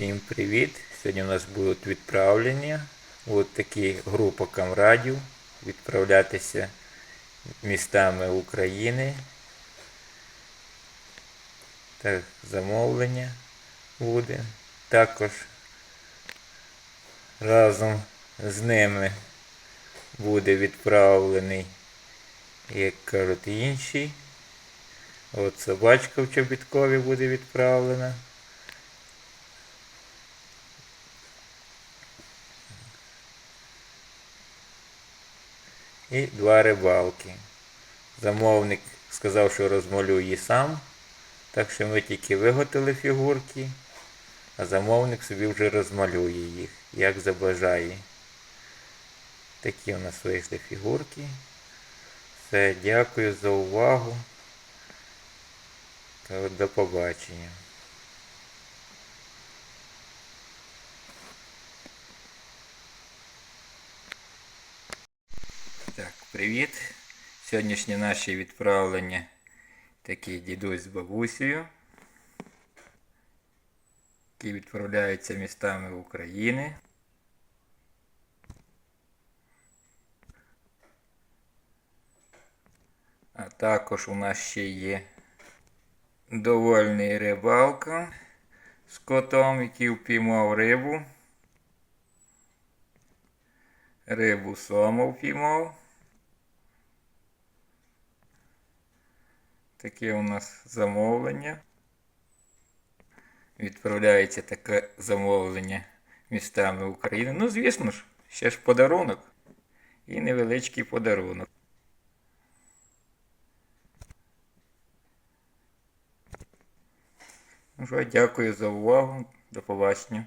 Всім привіт! Сьогодні у нас будуть відправлення. От такі група камрадів відправлятися містами України. Так, замовлення буде. Також разом з ними буде відправлений, як кажуть, інший. От собачка в Чобіткові буде відправлена. І два рибалки. Замовник сказав, що розмалює сам, так що ми тільки виготовили фігурки, а замовник собі вже розмалює їх, як забажає. Такі у нас вийшли фігурки. Все, дякую за увагу. До побачення. Так, привіт. Сьогоднішнє наше відправлення такий дідусь з бабусею, які відправляються містами України. А також у нас ще є довольний рибалка з котом, який впіймав рибу. Рибу сома впіймав. Таке у нас замовлення. Відправляється таке замовлення містами України. Ну, звісно ж, ще ж подарунок. І невеличкий подарунок. Ну що, дякую за увагу. До побачення.